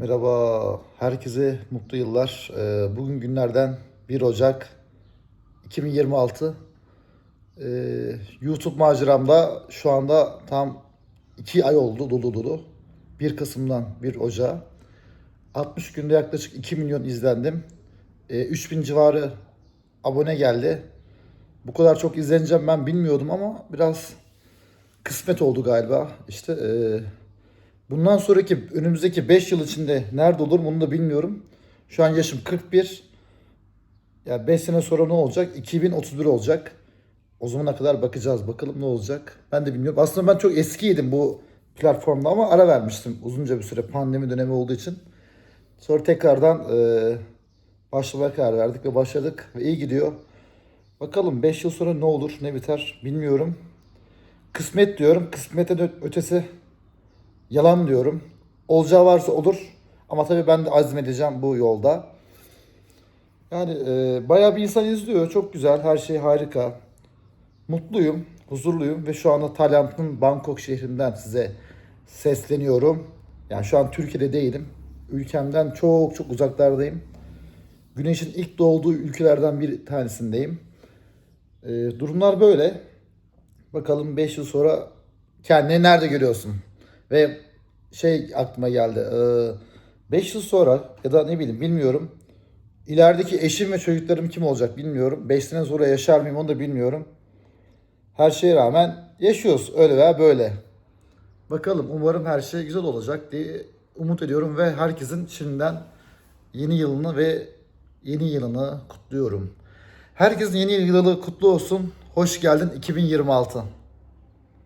Merhaba, herkese mutlu yıllar. Ee, Bugün günlerden 1 Ocak 2026. Ee, YouTube maceramda şu anda tam 2 ay oldu dolu dolu. 1 Kasım'dan 1 Ocak'a. 60 günde yaklaşık 2 milyon izlendim. Ee, 3000 civarı abone geldi. Bu kadar çok izleneceğim ben bilmiyordum ama biraz kısmet oldu galiba. İşte eee, bundan sonraki önümüzdeki 5 yıl içinde nerede olur bunu da bilmiyorum. Şu an yaşım 41. Ya 5 sene sonra ne olacak? 2031 olacak. O zamana kadar bakacağız. Bakalım ne olacak. Ben de bilmiyorum. Aslında ben çok eskiydim bu platformda ama ara vermiştim uzunca bir süre pandemi dönemi olduğu için. Sonra tekrardan eee başlamaya karar verdik ve başladık ve iyi gidiyor. Bakalım 5 yıl sonra ne olur ne biter bilmiyorum. Kısmet diyorum. Kısmetin ö- ötesi yalan diyorum. Olacağı varsa olur. Ama tabii ben de azmedeceğim bu yolda. Yani e, bayağı bir insan izliyor. Çok güzel. Her şey harika. Mutluyum. Huzurluyum. Ve şu anda Tayland'ın Bangkok şehrinden size sesleniyorum. Yani şu an Türkiye'de değilim. Ülkemden çok çok uzaklardayım. Güneşin ilk doğduğu ülkelerden bir tanesindeyim. E, durumlar böyle. Bakalım 5 yıl sonra kendini nerede görüyorsun? Ve şey aklıma geldi. 5 yıl sonra ya da ne bileyim bilmiyorum. İlerideki eşim ve çocuklarım kim olacak bilmiyorum. 5 sene sonra yaşar mıyım onu da bilmiyorum. Her şeye rağmen yaşıyoruz öyle veya böyle. Bakalım umarım her şey güzel olacak diye umut ediyorum ve herkesin şimdiden yeni yılını ve yeni yılını kutluyorum. Herkesin yeni yılı kutlu olsun. Hoş geldin 2026.